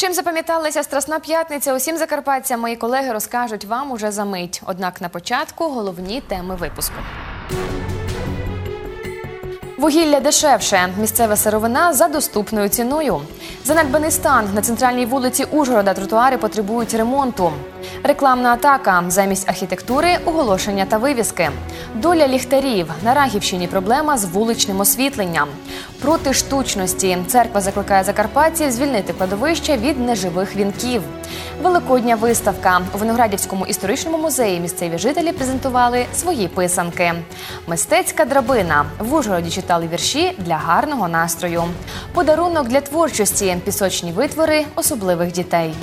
Чим запам'яталася Страсна п'ятниця? Усім закарпатцям мої колеги розкажуть вам уже за мить. Однак на початку головні теми випуску. Вугілля дешевше, місцева сировина за доступною ціною. Занедбаний стан на центральній вулиці Ужгорода тротуари потребують ремонту. Рекламна атака замість архітектури, оголошення та вивіски. Доля ліхтарів на Рагівщині проблема з вуличним освітленням. Проти штучності церква закликає закарпатців звільнити кладовище від неживих вінків. Великодня виставка у Виноградівському історичному музеї місцеві жителі презентували свої писанки. Мистецька драбина в Ужгороді читали вірші для гарного настрою. Подарунок для творчості, пісочні витвори особливих дітей.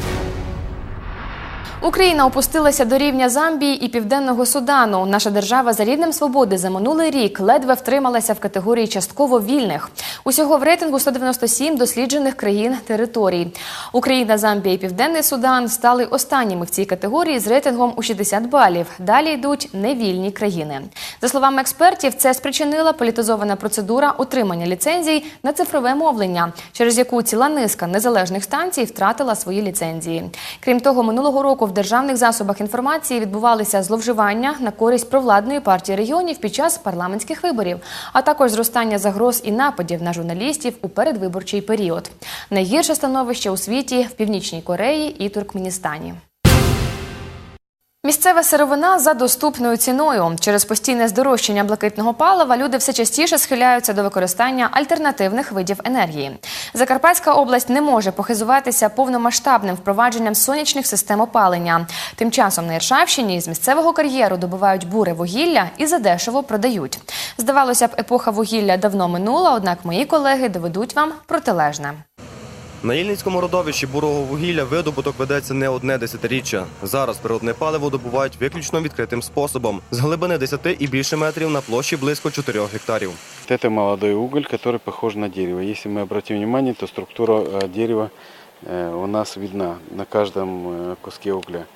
Україна опустилася до рівня Замбії і Південного Судану. Наша держава за рівнем свободи за минулий рік ледве втрималася в категорії частково вільних. Усього в рейтингу 197 досліджених країн територій. Україна, Замбія і Південний Судан стали останніми в цій категорії з рейтингом у 60 балів. Далі йдуть невільні країни. За словами експертів, це спричинила політизована процедура отримання ліцензій на цифрове мовлення, через яку ціла низка незалежних станцій втратила свої ліцензії. Крім того, минулого року в державних засобах інформації відбувалися зловживання на користь провладної партії регіонів під час парламентських виборів, а також зростання загроз і нападів на журналістів у передвиборчий період. Найгірше становище у світі в Північній Кореї і Туркменістані. Місцева сировина за доступною ціною. Через постійне здорожчання блакитного палива люди все частіше схиляються до використання альтернативних видів енергії. Закарпатська область не може похизуватися повномасштабним впровадженням сонячних систем опалення. Тим часом на Іршавщині з місцевого кар'єру добувають буре вугілля і задешево продають. Здавалося б, епоха вугілля давно минула, однак мої колеги доведуть вам протилежне. На Ільницькому родовищі бурого вугілля видобуток ведеться не одне десятиріччя. Зараз природне паливо добувають виключно відкритим способом з глибини 10 і більше метрів на площі близько 4 гектарів. Вот Это молодой уголь, который похож на дерево. Если мы обратим внимание, то структура э, дерева э, у нас видна на каждом э, куске угля.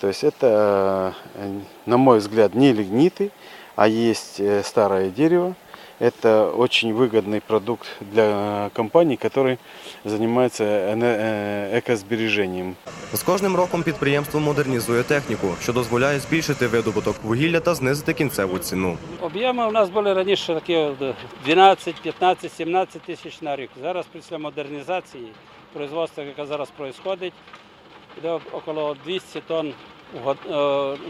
То есть это, э, на мой взгляд, не лигниты, а есть э, старое дерево. Это очень выгодный продукт для э, компаний, которые занимаются эне- э, экосбережением. З кожним роком підприємство модернізує техніку, що дозволяє збільшити видобуток вугілля та знизити кінцеву ціну. Об'єми у нас були раніше такі от 12, 15, 17 тисяч на рік. Зараз після модернізації производства, яке зараз відбувається, йде около 200 тонн в год- е,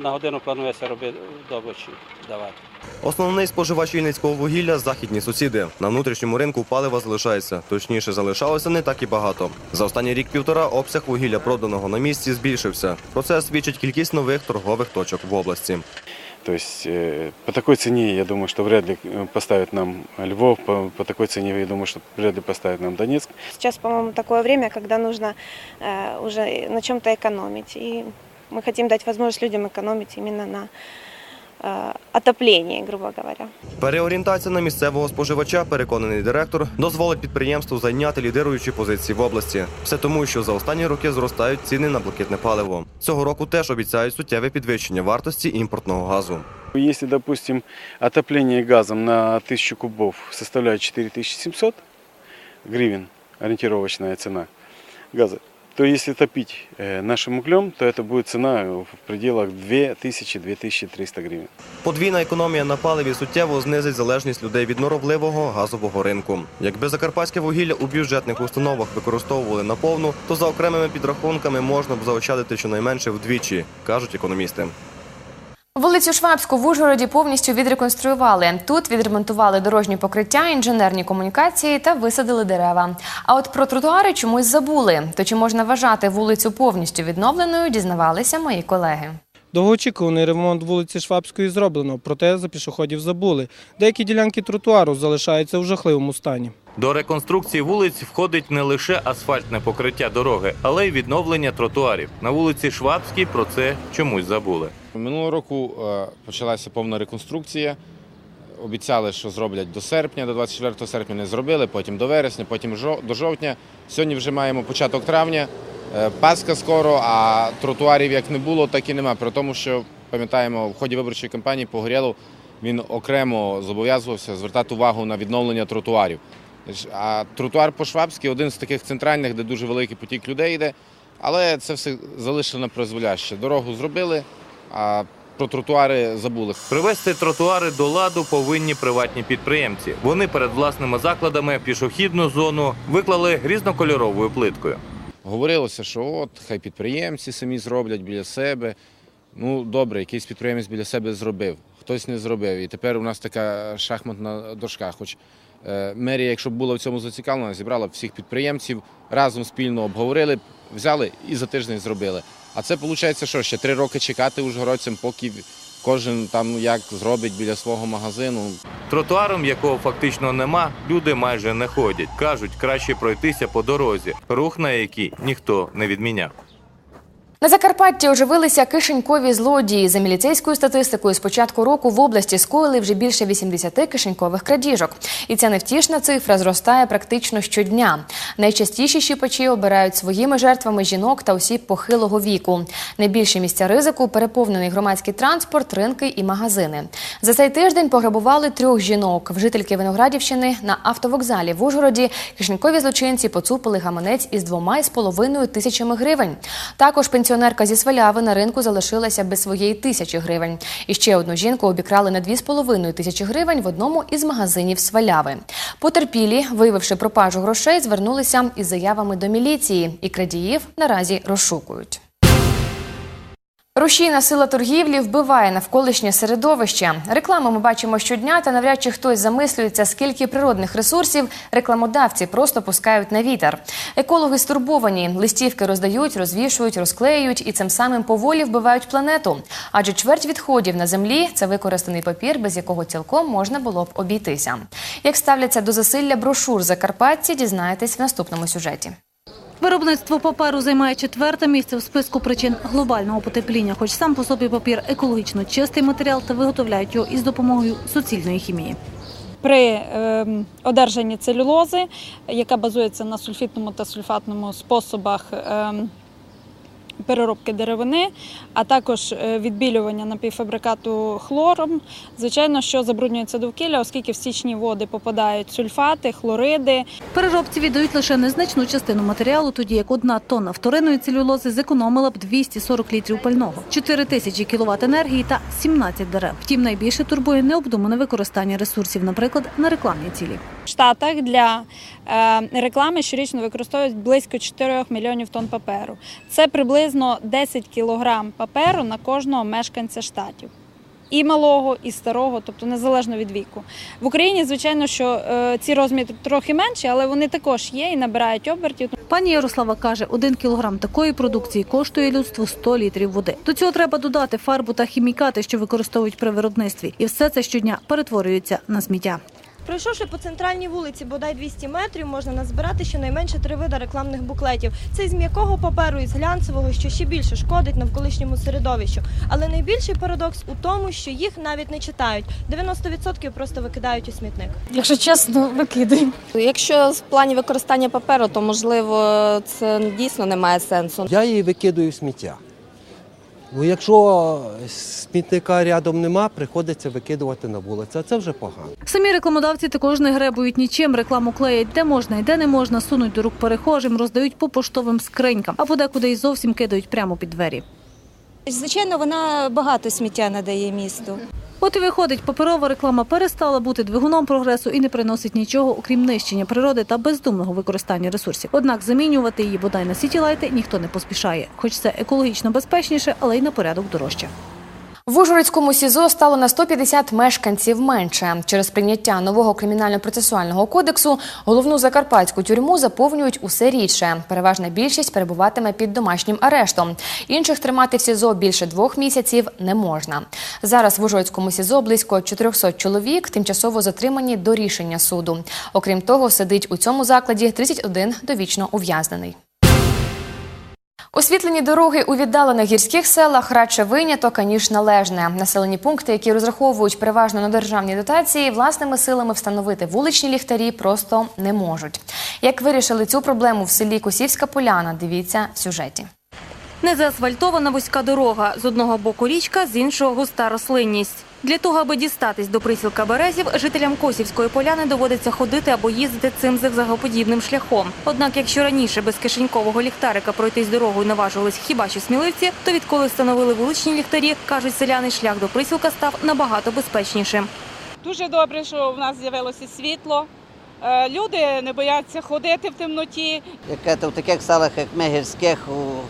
на годину планується робити добичі давати. Основний споживач Ільницького вугілля західні сусіди. На внутрішньому ринку палива залишається. Точніше, залишалося не так і багато. За останній рік-півтора обсяг вугілля проданого на місці збільшився. Про це свідчить кількість нових торгових точок в області. То есть э, по такой цене, я думаю, что вряд ли э, поставят нам Львов, по, по такой цене, я думаю, что вряд ли поставят нам Донецк. Сейчас, по-моему, такое время, когда нужно э, уже на чем-то экономить. И мы хотим дать возможность людям экономить именно на э, отоплении, грубо говоря. Переорієнтація на місцевого споживача, переконаний директор, дозволить підприємству зайняти лідируючі позиції в області. Все тому, що за останні роки зростають ціни на блакитне паливо. Цього року теж обіцяють суттєве підвищення вартості імпортного газу. Если, допустим, отопление газом на 1000 кубов составляет 4700 гривен, ориентировочная цена газа, то если топить э, нашим углем, то это будет цена в пределах 2000-2300 гривен. Подвійна економія на паливі суттєво знизить залежність людей від норовливого газового ринку. Якби закарпатське вугілля у бюджетних установах використовували наповну, то за окремими підрахунками можна б заощадити щонайменше вдвічі, кажуть економісти. Вулицю Швабську в Ужгороді повністю відреконструювали. Тут відремонтували дорожні покриття, інженерні комунікації та висадили дерева. А от про тротуари чомусь забули. То чи можна вважати вулицю повністю відновленою, дізнавалися мої колеги. Довгоочікуваний ремонт вулиці Швабської зроблено, проте за пішоходів забули. Деякі ділянки тротуару залишаються в жахливому стані. До реконструкції вулиць входить не лише асфальтне покриття дороги, але й відновлення тротуарів. На вулиці Швабській про це чомусь забули. Минулого року е, почалася повна реконструкція. Обіцяли, що зроблять до серпня, до 24 серпня не зробили, потім до вересня, потім до жовтня. Сьогодні вже маємо початок травня. Е, Пасха скоро, а тротуарів як не було, так і нема. При тому, що пам'ятаємо, в ході виборчої кампанії Погорєлов він окремо зобов'язувався звертати увагу на відновлення тротуарів. А тротуар по Швабській один з таких центральних, де дуже великий потік людей йде. Але це все залишено на призволяще. Дорогу зробили, а про тротуари забули. Привести тротуари до ладу повинні приватні підприємці. Вони перед власними закладами пішохідну зону виклали різнокольоровою плиткою. Говорилося, що от хай підприємці самі зроблять біля себе. Ну добре, якийсь підприємець біля себе зробив, хтось не зробив. І тепер у нас така шахматна дошка. Хоч е, мерія, якщо б була в цьому зацікавлена, зібрала б всіх підприємців, разом спільно обговорили, взяли і за тиждень зробили. А це виходить, що ще три роки чекати ужгородцям, поки кожен там як зробить біля свого магазину. Тротуаром, якого фактично нема, люди майже не ходять. Кажуть, краще пройтися по дорозі, рух на якій ніхто не відміняв. На Закарпатті оживилися кишенькові злодії. За міліцейською статистикою, з початку року в області скоїли вже більше 80 кишенькових крадіжок. І ця невтішна цифра зростає практично щодня. Найчастіші щіпачі обирають своїми жертвами жінок та осіб похилого віку. Найбільші місця ризику переповнений громадський транспорт, ринки і магазини. За цей тиждень пограбували трьох жінок. В жительки Виноградівщини на автовокзалі в Ужгороді кишенькові злочинці поцупили гаманець із двома із половиною тисячами гривень. Також пенсіонерка зі Сваляви на ринку залишилася без своєї тисячі гривень. І ще одну жінку обікрали на дві з половиною тисячі гривень в одному із магазинів Сваляви. Потерпілі, виявивши пропажу грошей, звернулися із заявами до міліції, і крадіїв наразі розшукують. Рушійна сила торгівлі вбиває навколишнє середовище. Рекламу ми бачимо щодня, та навряд чи хтось замислюється, скільки природних ресурсів рекламодавці просто пускають на вітер. Екологи стурбовані, листівки роздають, розвішують, розклеюють і цим самим поволі вбивають планету. Адже чверть відходів на землі це використаний папір, без якого цілком можна було б обійтися. Як ставляться до засилля брошур Закарпатці, дізнаєтесь в наступному сюжеті. Виробництво паперу займає четверте місце в списку причин глобального потепління, хоч сам по собі папір екологічно чистий матеріал та виготовляють його із допомогою суцільної хімії. При ем, одержанні целюлози, яка базується на сульфітному та сульфатному способах ем, переробки деревини, а також е, відбілювання напівфабрикату хлором, звичайно, що забруднюється довкілля, оскільки в стічні води попадають сульфати, хлориди, Переробці віддають лише незначну частину матеріалу, тоді як одна тонна вторинної целюлози зекономила б 240 літрів пального, 4 тисячі кіловат енергії та 17 дерев. Втім, найбільше турбує необдумане використання ресурсів, наприклад, на рекламні цілі. В Штатах для е, реклами щорічно використовують близько 4 мільйонів тонн паперу. Це приблизно 10 кілограм паперу на кожного мешканця штатів. І малого, і старого, тобто незалежно від віку. В Україні, звичайно, що е, ці розміри трохи менші, але вони також є і набирають обертів. Пані Ярослава каже, один кілограм такої продукції коштує людству 100 літрів води. До цього треба додати фарбу та хімікати, що використовують при виробництві, і все це щодня перетворюється на сміття. Пройшовши по центральній вулиці бодай 200 метрів, можна назбирати щонайменше три види рекламних буклетів. Це із м'якого паперу, із глянцевого, що ще більше шкодить навколишньому середовищу. Але найбільший парадокс у тому, що їх навіть не читають. 90% просто викидають у смітник. Якщо чесно, викидаємо. Якщо в плані використання паперу, то можливо це дійсно не має сенсу. Я її викидаю в сміття. Бо якщо смітника рядом нема, приходиться викидувати на вулицю, а це вже погано. Самі рекламодавці також не гребують нічим. Рекламу клеять де можна і де не можна, сунуть до рук перехожим, роздають по поштовим скринькам, а подекуди й зовсім кидають прямо під двері. Звичайно, вона багато сміття надає місту. От і виходить, паперова реклама перестала бути двигуном прогресу і не приносить нічого, окрім нищення природи та бездумного використання ресурсів. Однак замінювати її бодай на сітілайти ніхто не поспішає, хоч це екологічно безпечніше, але й на порядок дорожче. В Ужгородському СІЗО стало на 150 мешканців менше. Через прийняття нового кримінально-процесуального кодексу головну закарпатську тюрму заповнюють усе рідше. Переважна більшість перебуватиме під домашнім арештом. Інших тримати в СІЗО більше двох місяців не можна. Зараз в Ужгородському СІЗО близько 400 чоловік тимчасово затримані до рішення суду. Окрім того, сидить у цьому закладі 31 довічно ув'язнений. Освітлені дороги у віддалених гірських селах радше виняток, аніж належне. Населені пункти, які розраховують переважно на державні дотації, власними силами встановити вуличні ліхтарі просто не можуть. Як вирішили цю проблему в селі Косівська Поляна, дивіться в сюжеті. Не заасфальтована вузька дорога. З одного боку річка, з іншого густа рослинність. Для того, аби дістатись до присілка березів, жителям Косівської поляни доводиться ходити або їздити цим зигзагоподібним шляхом. Однак, якщо раніше без кишенькового ліхтарика пройтись дорогою наважувались хіба що сміливці, то відколи встановили вуличні ліхтарі, кажуть селяни, шлях до присілка став набагато безпечнішим. Дуже добре, що в нас з'явилося світло. Е, Люди не бояться ходити в темноті. Яке то в таких селах, як ми гірських, у-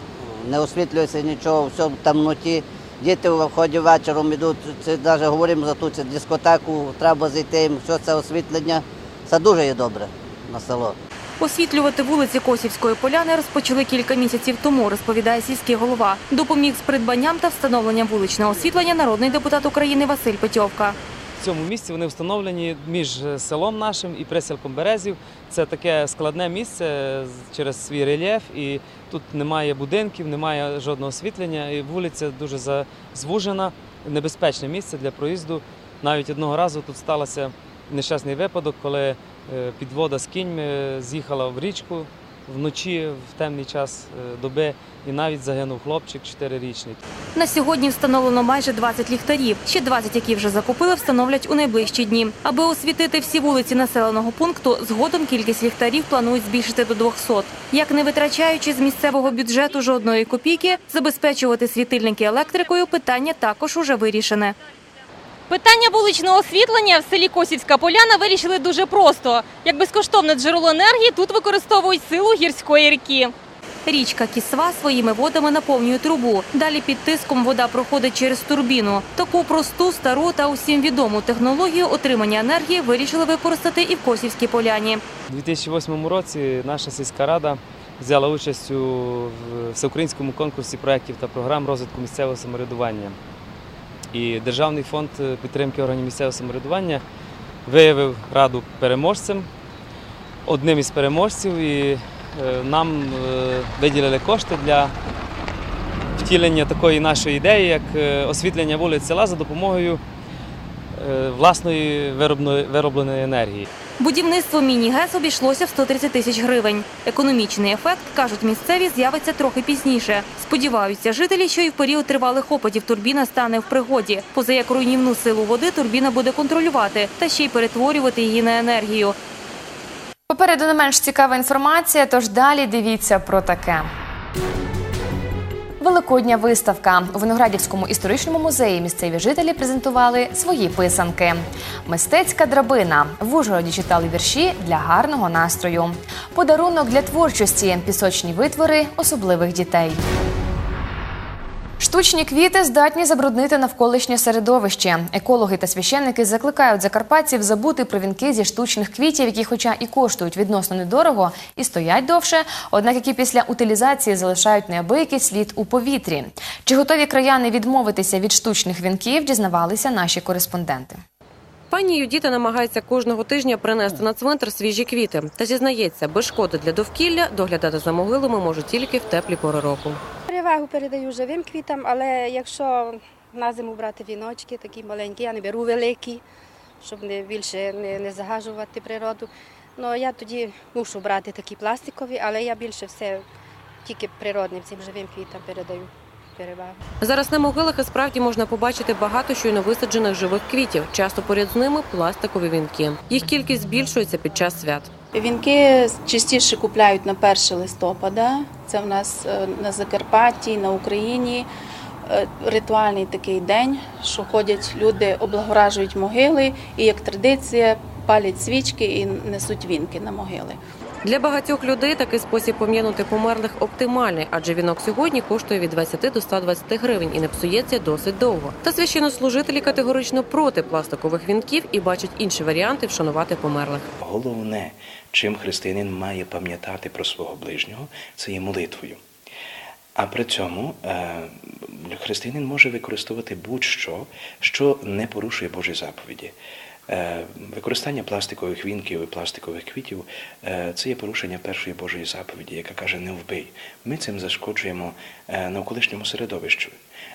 не освітлюється нічого, все в темноті. Діти в ході вечором йдуть, це навіть говоримо за ту дискотеку, треба зайти їм, все це освітлення. Це дуже є добре на село. Освітлювати вулиці Косівської поляни розпочали кілька місяців тому, розповідає сільський голова. Допоміг з придбанням та встановленням вуличного освітлення народний депутат України Василь Петьовка. В цьому місці вони встановлені між селом нашим і присілком Березів. Це таке складне місце через свій рельєф, і тут немає будинків, немає жодного освітлення, і вулиця дуже звужена, небезпечне місце для проїзду. Навіть одного разу тут стався нещасний випадок, коли е, підвода з кіньми з'їхала в річку вночі в темний час е, доби, і навіть загинув хлопчик чотирирічний. На сьогодні встановлено майже 20 ліхтарів. Ще 20, які вже закупили, встановлять у найближчі дні. Аби освітити всі вулиці населеного пункту, згодом кількість ліхтарів планують збільшити до 200. Як не витрачаючи з місцевого бюджету жодної копійки, забезпечувати світильники електрикою питання також уже вирішене. Питання вуличного освітлення в селі Косівська Поляна вирішили дуже просто. Як безкоштовне джерело енергії тут використовують силу гірської ріки. Річка Кісва своїми водами наповнює трубу. Далі під тиском вода проходить через турбіну. Таку просту, стару та усім відому технологію отримання енергії вирішили використати і в Косівській поляні. У 2008 році наша сільська рада взяла участь у всеукраїнському конкурсі проєктів та програм розвитку місцевого самоврядування. І Державний фонд підтримки органів місцевого самоврядування виявив раду переможцем, одним із переможців, і е, нам е, виділили кошти для втілення такої нашої ідеї, як е, освітлення вулиць села за допомогою е, власної виробленої енергії. Будівництво міні-ГЕС обійшлося в 130 тисяч гривень. Економічний ефект, кажуть місцеві, з'явиться трохи пізніше. Сподіваються жителі, що і в період тривалих опадів турбіна стане в пригоді. Поза як руйнівну силу води турбіна буде контролювати та ще й перетворювати її на енергію. Попереду не менш цікава інформація, тож далі дивіться про таке. Великодня виставка у Виноградівському історичному музеї місцеві жителі презентували свої писанки. Мистецька драбина в Ужгороді читали вірші для гарного настрою. Подарунок для творчості, пісочні витвори особливих дітей. Штучні квіти здатні забруднити навколишнє середовище. Екологи та священники закликають закарпатців забути про вінки зі штучних квітів, які, хоча і коштують відносно недорого, і стоять довше, однак які після утилізації залишають неабиякий слід у повітрі. Чи готові краяни відмовитися від штучних вінків, дізнавалися наші кореспонденти. Пані Юдіта намагається кожного тижня принести на цвинтар свіжі квіти та зізнається, без шкоди для довкілля доглядати за могилами може тільки в теплі пори року. Перевагу передаю живим квітам, але якщо на зиму брати віночки, такі маленькі, я не беру великі, щоб не більше не, не загажувати природу. Ну я тоді мушу брати такі пластикові, але я більше все тільки природним цим живим квітам передаю Зараз на могилах і справді можна побачити багато щойно висаджених живих квітів. Часто поряд з ними пластикові вінки. Їх кількість збільшується під час свят. Вінки частіше купляють на 1 листопада. Це в нас е, на Закарпатті, на Україні. Е, Ритуальний такий день, що ходять люди, облагоражують могили і як традиція палять свічки і несуть вінки на могили. Для багатьох людей такий спосіб пом'янути померлих оптимальний, адже вінок сьогодні коштує від 20 до 120 гривень і не псується досить довго. Та священнослужителі категорично проти пластикових вінків і бачать інші варіанти вшанувати померлих. Головне, чим християнин має пам'ятати про свого ближнього, це є молитвою. А при цьому е, християнин може використовувати будь-що, що не порушує Божі заповіді. Е, Використання пластикових вінків і пластикових квітів е, це є порушення першої Божої заповіді, яка каже не вбий. Ми цим зашкоджуємо е, навколишньому середовищу.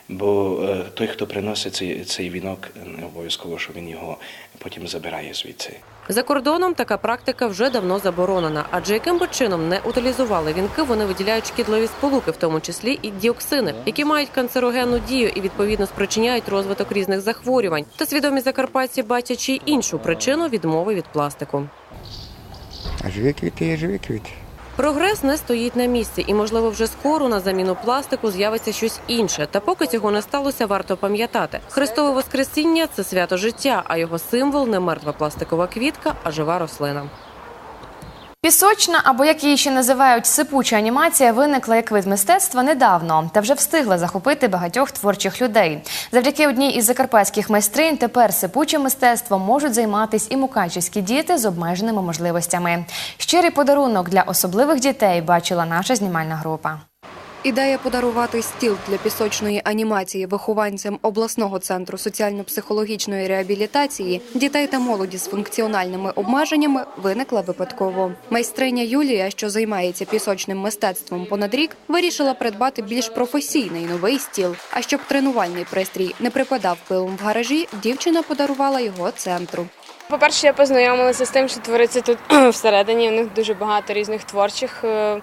Бо е, той, хто приносить цей, цей вінок, не обов'язково, що він його потім забирає звідси. За кордоном така практика вже давно заборонена, адже яким би чином не утилізували вінки, вони виділяють шкідливі сполуки, в тому числі і діоксини, які мають канцерогенну дію і відповідно спричиняють розвиток різних захворювань. Та свідомі закарпатці бачать ще й іншу причину відмови від пластику. А живі квіти є живі квіти. Прогрес не стоїть на місці, і можливо вже скоро на заміну пластику з'явиться щось інше. Та поки цього не сталося, варто пам'ятати. Христове Воскресіння це свято життя, а його символ не мертва пластикова квітка, а жива рослина. Пісочна, або як її ще називають сипуча анімація, виникла як вид мистецтва недавно та вже встигла захопити багатьох творчих людей. Завдяки одній із закарпатських майстринь тепер сипучим мистецтвом можуть займатися і мукачівські діти з обмеженими можливостями. Щирий подарунок для особливих дітей бачила наша знімальна група. Ідея подарувати стіл для пісочної анімації вихованцям обласного центру соціально-психологічної реабілітації дітей та молоді з функціональними обмеженнями виникла випадково. Майстриня Юлія, що займається пісочним мистецтвом понад рік, вирішила придбати більш професійний новий стіл. А щоб тренувальний пристрій не припадав пилом в гаражі, дівчина подарувала його центру. По-перше, я познайомилася з тим, що твориться тут всередині. У них дуже багато різних творчих е,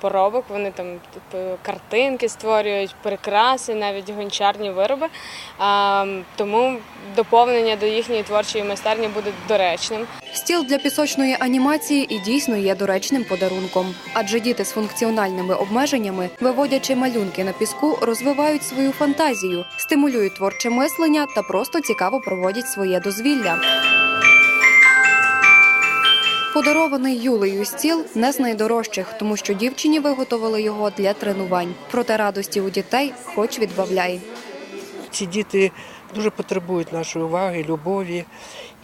поробок. Вони там типу, картинки створюють, прикраси, навіть гончарні вироби. Тому доповнення до їхньої творчої майстерні буде доречним. Стіл для пісочної анімації і дійсно є доречним подарунком, адже діти з функціональними обмеженнями, виводячи малюнки на піску, розвивають свою фантазію, стимулюють творче мислення та просто цікаво проводять своє дозвілля. Подарований Юлею стіл не з найдорожчих, тому що дівчині виготовили його для тренувань. Проте радості у дітей хоч відбавляй. Ці діти дуже потребують нашої уваги, любові.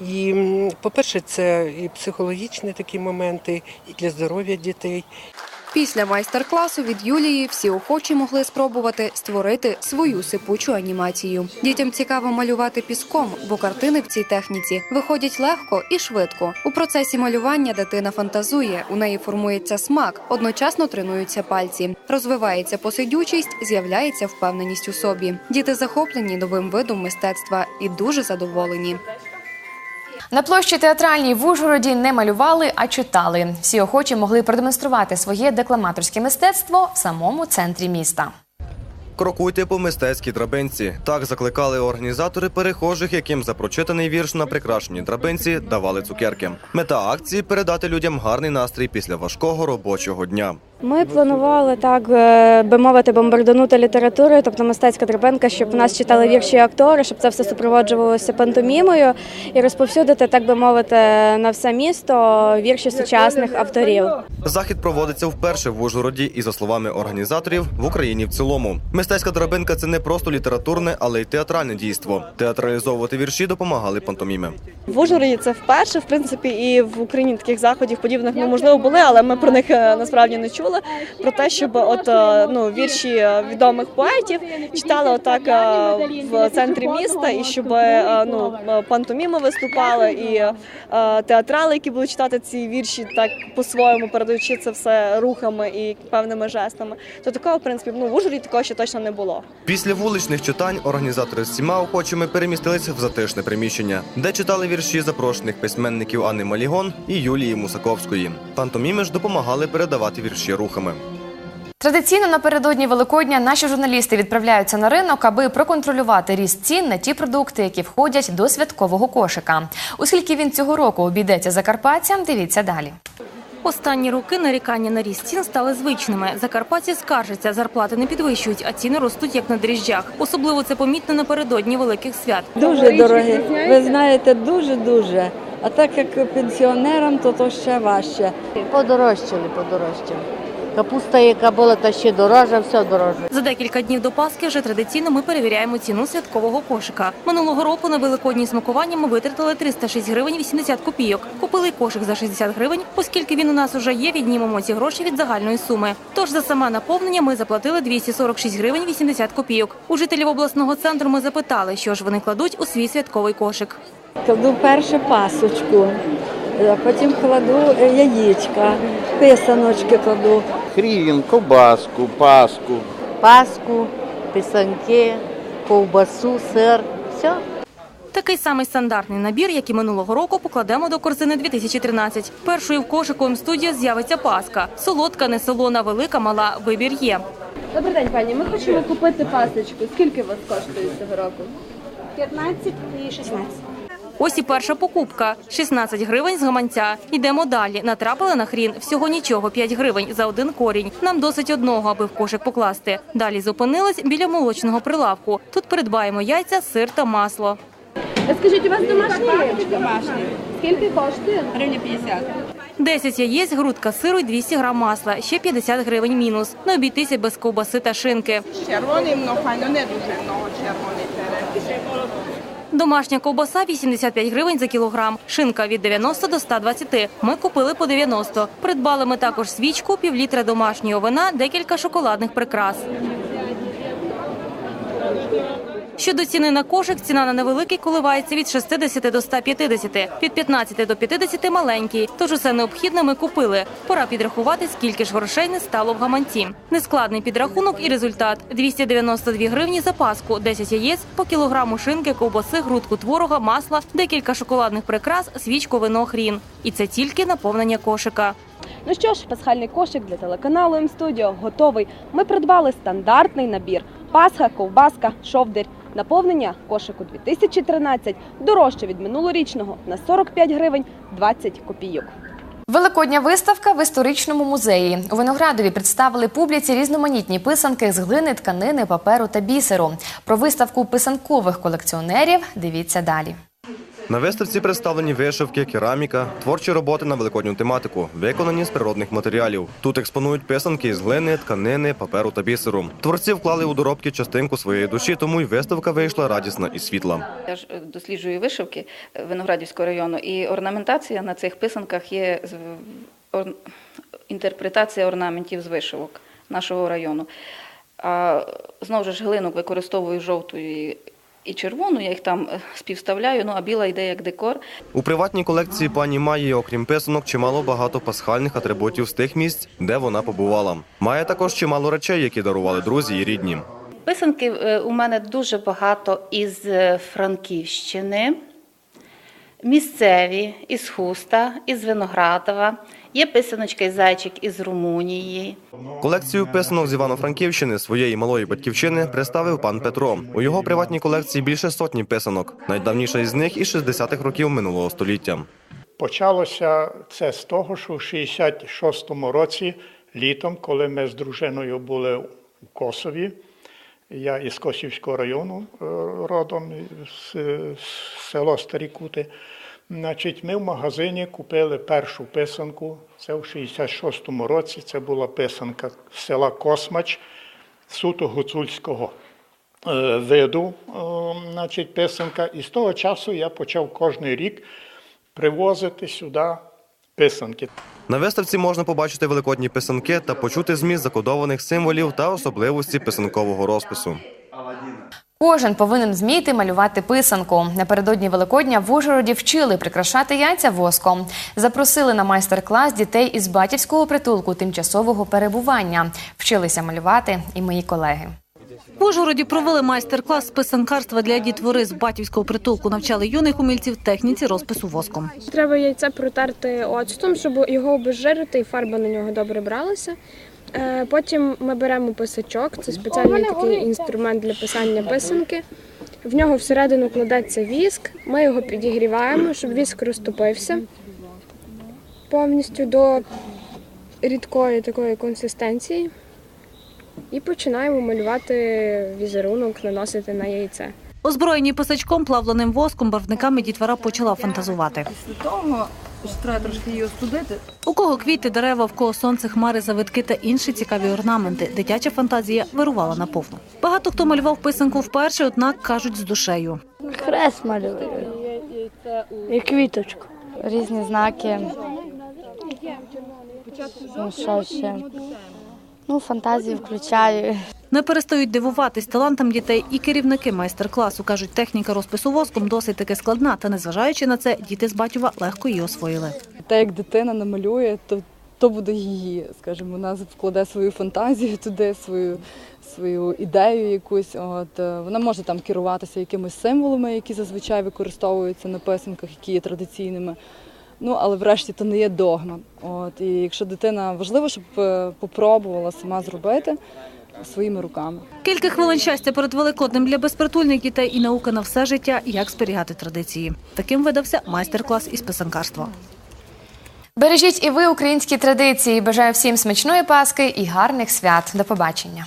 І, по-перше, це і психологічні такі моменти, і для здоров'я дітей. Після майстер-класу від Юлії всі охочі могли спробувати створити свою сипучу анімацію. Дітям цікаво малювати піском, бо картини в цій техніці виходять легко і швидко. У процесі малювання дитина фантазує, у неї формується смак, одночасно тренуються пальці, розвивається посидючість, з'являється впевненість у собі. Діти захоплені новим видом мистецтва і дуже задоволені. На площі театральній в Ужгороді не малювали, а читали. Всі охочі могли продемонструвати своє декламаторське мистецтво в самому центрі міста. Крокуйте по мистецькій драбинці. Так закликали організатори перехожих, яким за прочитаний вірш на прикрашеній драбинці давали цукерки. Мета акції передати людям гарний настрій після важкого робочого дня. Ми планували так е, би мовити бомбардонути літературою, тобто мистецька драбинка, щоб нас читали вірші і актори, щоб це все супроводжувалося пантомімою і розповсюдити, так би мовити, на все місто вірші сучасних авторів. Захід проводиться вперше в Ужгороді і, за словами організаторів, в Україні в цілому. Мистецька драбинка це не просто літературне, але й театральне дійство. Театралізовувати вірші допомагали пантоміми. В Ужгороді це вперше, в принципі, і в Україні таких заходів подібних ну, можливо були, але ми про них е, насправді не чули. Про те, щоб от е, ну вірші відомих поетів читали отак е, в центрі міста, і щоб е, ну пантоміми виступали, і театрали, які будуть читати ці вірші, так по-своєму передаючи це все рухами і певними жестами. То такого в принципі ну в Ужгороді такого ще точно не було. Після вуличних читань організатори з всіма охочими перемістилися в затишне приміщення, де читали вірші запрошених письменників Анни Малігон і Юлії Мусаковської. Пантоміми ж допомагали передавати вірші рухами. Традиційно напередодні Великодня наші журналісти відправляються на ринок, аби проконтролювати ріст цін на ті продукти, які входять до святкового кошика. Оскільки він цього року обійдеться закарпатцям, дивіться далі. Останні роки нарікання на ріст цін стали звичними. Закарпатці скаржаться, зарплати не підвищують, а ціни ростуть як на дріжджах. Особливо це помітно напередодні великих свят. Дуже дорогі. Ви знаєте, дуже дуже. А так як пенсіонерам, то то ще важче. Подорожчали, подорожчали. Капуста, яка була, та ще дорожча, все дороже. За декілька днів до Пасхи вже традиційно ми перевіряємо ціну святкового кошика. Минулого року на великодні смакування ми витратили 306 гривень 80 копійок. Купили кошик за 60 гривень, оскільки він у нас уже є, віднімемо ці гроші від загальної суми. Тож за саме наповнення ми заплатили 246 гривень 80 копійок. У жителів обласного центру ми запитали, що ж вони кладуть у свій святковий кошик. Кладу перше пасочку, потім кладу е, яєчка, писаночки кладу. Хрін, ковбаску, паску. Паску, писанки, ковбасу, сир. Все. Такий самий стандартний набір, як і минулого року, покладемо до корзини 2013. Першою в кошику М-студія з'явиться паска. Солодка, не солона, велика, мала. Вибір є. Добрий день, пані. Ми хочемо купити пасочку. Скільки у вас коштує цього року? 15 і 16. Ось і перша покупка. 16 гривень з гаманця. Йдемо далі. Натрапили на хрін. Всього нічого, 5 гривень за один корінь. Нам досить одного, аби в кошик покласти. Далі зупинились біля молочного прилавку. Тут придбаємо яйця, сир та масло. Скажіть, у вас домашні яєчка? Домашні. Скільки коштує? Гривні 50. 10 яєць, грудка сиру і 200 грам масла. Ще 50 гривень мінус. Не обійтися без ковбаси та шинки. Червоний много, файно, не дуже много червоний перець. Домашня ковбаса 85 гривень за кілограм. Шинка від 90 до 120. Ми купили по 90. Придбали ми також свічку, півлітра домашнього вина, декілька шоколадних прикрас. Щодо ціни на кошик, ціна на невеликий коливається від 60 до 150, від 15 до 50 – маленький. Тож усе необхідне ми купили. Пора підрахувати, скільки ж грошей не стало в гаманці. Нескладний підрахунок і результат – 292 гривні за паску, 10 яєць, по кілограму шинки, ковбаси, грудку творога, масла, декілька шоколадних прикрас, свічку, вино, хрін. І це тільки наповнення кошика. Ну що ж, пасхальний кошик для телеканалу М-студіо готовий. Ми придбали стандартний набір: пасха, ковбаска, шовдир. Наповнення кошику 2013 дорожче від минулорічного на 45 гривень 20 копійок. Великодня виставка в історичному музеї. У Виноградові представили публіці різноманітні писанки з глини, тканини, паперу та бісеру. Про виставку писанкових колекціонерів дивіться далі. На виставці представлені вишивки, кераміка, творчі роботи на великодню тематику, виконані з природних матеріалів. Тут експонують писанки з глини, тканини, паперу та бісеру. Творці вклали у доробки частинку своєї душі, тому й виставка вийшла радісна і світла. Я ж е, досліджую вишивки е, Виноградівського району, і орнаментація на цих писанках є інтерпретація орнаментів з вишивок нашого району. А знову ж глину використовую жовту і, червону, я їх там е, співставляю, ну а біла йде як декор. У приватній колекції пані Маї, окрім писанок, чимало багато пасхальних атрибутів з тих місць, де вона побувала. Має також чимало речей, які дарували друзі і рідні. Писанки е, у мене дуже багато із е, Франківщини, місцеві, із Хуста, із Виноградова. Є писаночка і зайчик із Румунії. Колекцію писанок з Івано-Франківщини своєї малої батьківщини представив пан Петро. У його приватній колекції більше сотні писанок. Найдавніша із них із 60-х років минулого століття. Почалося це з того, що в 66-му році, літом, коли ми з дружиною були у Косові, я із Косівського району е, родом, з, з село Старі Кути, значить, ми в магазині купили першу писанку. Це в 66-му році. Це була писанка села Космач, суто гуцульського е, виду, е, значить, писанка. І з того часу я почав кожен рік привозити сюди писанки. На виставці можна побачити великодні писанки та почути зміст закодованих символів та особливості писанкового розпису. Кожен повинен зміти малювати писанку. Напередодні Великодня в Ужгороді вчили прикрашати яйця воском. Запросили на майстер-клас дітей із батьківського притулку тимчасового перебування. Вчилися малювати і мої колеги. В Ужгороді провели майстер-клас з писанкарства для дітвори з батьківського притулку. Навчали юних умільців техніці розпису воском. Треба яйце протерти оцтом, щоб його обезжирити і фарба на нього добре бралася. Е, Потім ми беремо писачок, це спеціальний такий інструмент для писання писанки. В нього всередину кладеться віск, ми його підігріваємо, щоб віск розтопився повністю до рідкої такої консистенції. І починаємо малювати візерунок, наносити на яйце. Озброєні писачком, плавленим воском, барвниками дітвора почала фантазувати. Ж треба трошки її остудити. У кого квіти, дерева, в кого сонце, хмари, завитки та інші цікаві орнаменти. Дитяча фантазія вирувала наповну. Багато хто малював писанку вперше, однак кажуть з душею. Хрест малюю. І квіточку. Різні знаки. Ну, що ще? Ну, фантазію включаю. Не перестають дивуватись талантам дітей і керівники майстер-класу. Кажуть, техніка розпису воском досить таки складна, та незважаючи на це, діти з Батюва легко її освоїли. Те, як дитина намалює, то то буде її, скажімо, вона вкладе свою фантазію туди, свою, свою ідею якусь. От, е, вона може там керуватися якимись символами, які зазвичай використовуються на писанках, які є традиційними. Ну, але врешті то не є догма. От, і якщо дитина важливо, щоб е, попробувала сама зробити своїми руками. Кілька хвилин щастя перед Великоднем для безпритульних дітей і наука на все життя, як зберігати традиції. Таким видався майстер-клас із писанкарства. Бережіть і ви українські традиції. Бажаю всім смачної паски і гарних свят. До побачення.